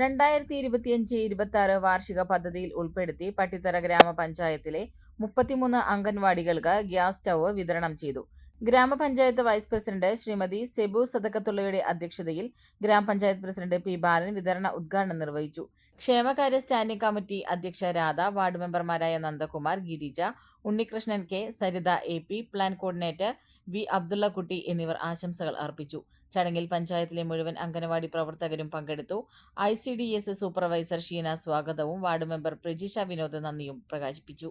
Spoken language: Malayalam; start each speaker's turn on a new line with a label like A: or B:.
A: രണ്ടായിരത്തി ഇരുപത്തിയഞ്ച് ഇരുപത്തി ആറ് വാർഷിക പദ്ധതിയിൽ ഉൾപ്പെടുത്തി പട്ടിത്തറ ഗ്രാമപഞ്ചായത്തിലെ മുപ്പത്തിമൂന്ന് അംഗൻവാടികൾക്ക് ഗ്യാസ് സ്റ്റവ് വിതരണം ചെയ്തു. ഗ്രാമപഞ്ചായത്ത് വൈസ് പ്രസിഡന്റ് ശ്രീമതി സെബു സദക്കത്തുള്ളയുടെ അധ്യക്ഷതയിൽ ഗ്രാമപഞ്ചായത്ത് പ്രസിഡന്റ് പി ബാലൻ വിതരണ ഉദ്ഘാടനം നിർവഹിച്ചു. ക്ഷേമകാര്യ സ്റ്റാൻഡിംഗ് കമ്മിറ്റി അധ്യക്ഷ രാധ വാർഡ് മെമ്പർമാരായ Nandakumar Girija Unnikrishnan K Saritha A P plan coordinator V Abdullakutty എന്നിവർ ആശംസകൾ അർപ്പിച്ചു. ചടങ്ങിൽ പഞ്ചായത്തിലെ മുഴുവൻ അംഗനവാടി പ്രവർത്തകരും പങ്കെടുത്തു. I C D S supervisor Sheena സ്വാഗതവും വാർഡ് മെമ്പർ പ്രജീഷ വിനോദ് നന്ദിയും പ്രകാശിപ്പിച്ചു.